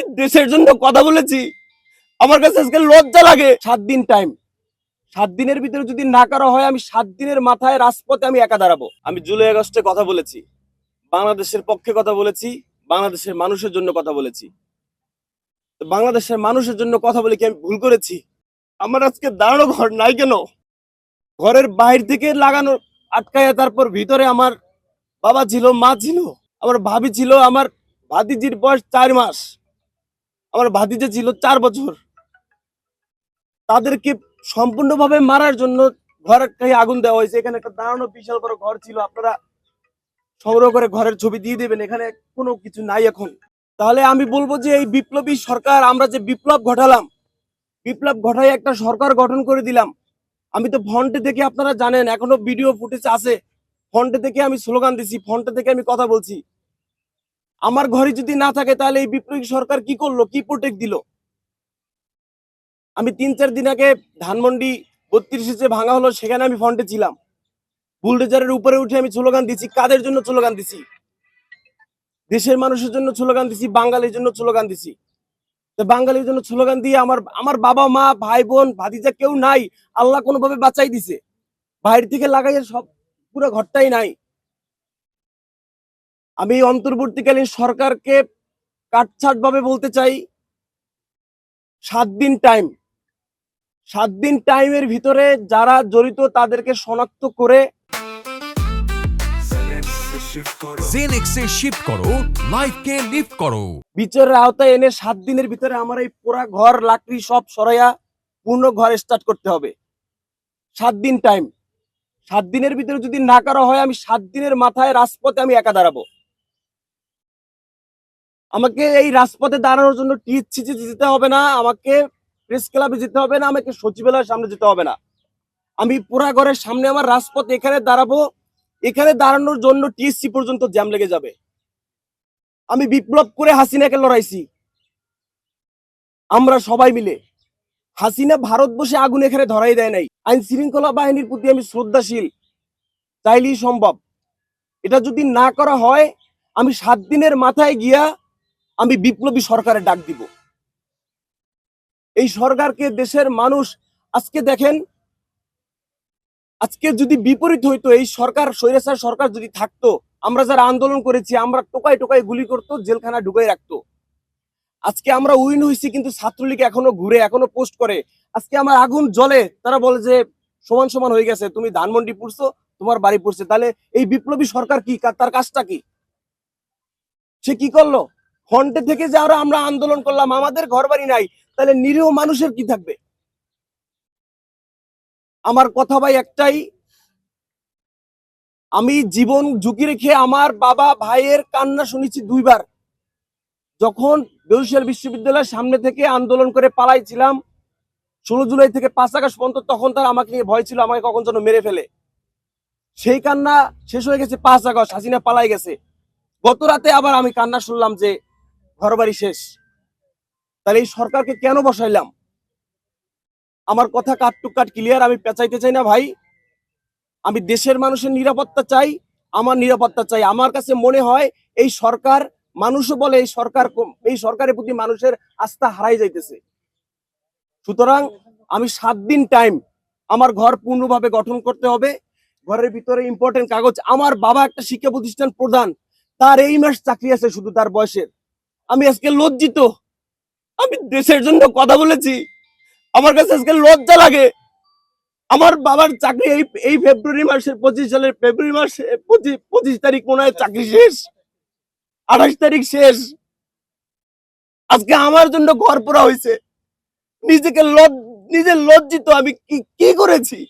আমি দেশের জন্য কথা বলেছি। আমার কাছে আজকে লজ্জা লাগে। সাত দিন টাইম সাত দিনের ভিতরে যদি না করা হয়, আমি সাত দিনের মাথায় রাজপথে আমি একা দাঁড়াবো। আমি জুলাই আগস্টে কথা বলেছি। বাংলাদেশের পক্ষে কথা বলেছি। বাংলাদেশের মানুষের জন্য কথা বলেছি। বাংলাদেশের মানুষের জন্য কথা বলে কি আমি ভুল করেছি? আমার আজকে দাঁড়ানো ঘর নাই কেন? ঘরের বাইর থেকে লাগানো আটকায় তারপর ভিতরে আমার বাবা ছিল, মা ছিল, আমার ভাবি ছিল, আমার ভাতিজির বয়স চার মাস। আমার ভাতিজা ছিল চার বছর। তাদেরকে সম্পূর্ণভাবে মারার জন্য গায়ে আগুন দেওয়া হয়েছে। এখানে একটা দাঁড়ানো বিশাল বড় ঘর ছিল। আপনারা সংগ্রহ করে ঘরের ছবি দিয়ে দেবেন। এখানে কোনো কিছু নাই এখন। তাহলে আমি বলব যে এই বিপ্লবী সরকার, আমরা যে বিপ্লব ঘটালাম, বিপ্লব ঘটাই একটা সরকার গঠন করে দিলাম। আমি তো ফন্টে থেকে আপনারা জানেন, এখনও ভিডিও ফুটেজ আছে। ফন্টে থেকে আমি স্লোগান দিছি, ফন্টে থেকে আমি কথা বলছি। আমার ঘরে যদি না থাকে, তাহলে এই বিপ্লবী সরকার কি করল? কি প্রোটেক্ট দিল? আমি তিন চার দিন আগে ধানমন্ডি বত্রিশে যে ভাঙা হলো, সেখানে আমি ফন্টে ছিলাম। বুলডোজারের উপরে উঠে আমি স্লোগান দিছি, কাদের জন্য স্লোগান দিছি? দেশের মানুষের জন্য স্লোগান দিছি, বাঙালির জন্য স্লোগান দিছি। তো বাঙালির জন্য স্লোগান দিয়ে আমার আমার বাবা মা, ভাই বোন, ভাতিজা কেউ নাই, আল্লাহ কোনোভাবে বাঁচাই দিছে। বাইরে থেকে লাগাইয়ে সব, পুরো ঘরটাই নাই। আমি অন্তর্বর্তীকালীন সরকারকে কাটছাট ভাবে বলতে চাই। সাত দিন টাইম সাত দিন টাইমের ভিতরে যারা জড়িত তাদেরকে শনাক্ত করে জেনেক্সে শিফট করো লাইফকে লিফট করো। বিচারের আওতায় এনে সাত দিনের ভিতরে আমার এই পুরা ঘর লাকড়ি সব সরাইয়া পূর্ণ ঘর স্টার্ট করতে হবে। সাত দিন টাইম সাত দিনের ভিতরে যদি না করা হয় আমি সাত দিনের মাথায় রাজপথে আমি একা দাঁড়াবো। আমাকে এই রাজপথে দাঁড়ানোর জন্য টিএসসিতে যেতে হবে না, আমাকে প্রেস ক্লাবে যেতে হবে না, আমাকে সচিবালয়ের সামনে যেতে হবে না। আমি পুরা ঘরের সামনে আমার রাজপথ এখানে দাঁড়াবো, এখানে দাঁড়ানোর জন্য টিএসসি পর্যন্ত জ্যাম লেগে যাবে। আমি বিপ্লব করে হাসিনাকে লড়াইছি। আমরা সবাই মিলে। হাসিনা ভারত বসে আগুন এখানে ধরাই দেয় নাই। আইন শৃঙ্খলা বাহিনীর প্রতি আমি শ্রদ্ধাশীল। চাইলেই সম্ভব। এটা যদি না করা হয়, আমি সাত দিনের মাথায় গিয়া আমি বিপ্লবী সরকারের ডাক দিব। এই সরকারকে দেশের মানুষ আজকে দেখেন, আজকে যদি বিপরীত হইতো, এই সরকার, স্বৈরাচার সরকার যদি থাকতো, আমরা যারা আন্দোলন করেছি, আমরা টোকাই টোকাই গুলি করতো, জেলখানা ঢুকাই রাখতো। আজকে আমরা উইন হয়েছি কিন্তু ছাত্রলীগ এখনও ঘুরে, এখনও পোস্ট করে। আজকে আমার আগুন জ্বলে, তারা বলে যে, সমান সমান হয়ে গেছে, তুমি ধানমন্ডি পড়ছো, তোমার বাড়ি পড়ছে। তাহলে এই বিপ্লবী সরকার কি? তার কাজটা কি? সে কি করল? ফন্টে থেকে যে আরও আমরা আন্দোলন করলাম, আমাদের ঘর বাড়ি নাই, তাহলে নিরীহ মানুষের কি থাকবে? আমার কথা ভাই একটাই, আমি জীবন ঝুঁকি রেখে আমার বাবা ভাইয়ের কান্না শুনেছি দুইবার। যখন বরিশাল বিশ্ববিদ্যালয়ের সামনে থেকে আন্দোলন করে পালাইছিলাম, ষোলো জুলাই থেকে পাঁচ আগস্ট পর্যন্ত তখন তার আমাকে নিয়ে ভয় ছিল, আমাকে কখন যেন মেরে ফেলে। সেই কান্না শেষ হয়ে গেছে পাঁচ আগস্ট, হাসিনা পালাই গেছে। গত রাতে আবার আমি কান্না শুনলাম যে ঘরবাড়ি শেষ। তাহলে এই সরকারকে কেন বসাইলাম? আমার কথা কাট টু কাট ক্লিয়ার, আমি পেঁচাইতে চাই না ভাই। আমি দেশের মানুষের নিরাপত্তা চাই, আমার নিরাপত্তা চাই। আমার কাছে মনে হয় এই সরকার, মানুষও বলে এই সরকার এই সরকারের প্রতি মানুষের আস্থা হারাই যাইতেছে। সুতরাং আমি সাত দিন টাইম আমার ঘর পূর্ণভাবে গঠন করতে হবে। ঘরের ভিতরে ইম্পর্টেন্ট কাগজ। আমার বাবা একটা শিক্ষা প্রতিষ্ঠান প্রধান। তার এই মাস চাকরি আছে শুধু তার বয়সের। আমি আজকে লজ্জিত। আমি দেশের জন্য কথা বলেছি। আমার কাছে আজকে লজ্জা লাগে। আমার বাবার চাকরি এই এই ফেব্রুয়ারি মাসের পঁচিশ সালের ফেব্রুয়ারি মাসে পঁচিশ তারিখ মনে হয় চাকরি শেষ। আঠাশ তারিখ শেষ। আজকে আমার জন্য ঘর পোড়া হয়েছে। নিজেকে লজ নিজে লজ্জিত আমি কি কি করেছি?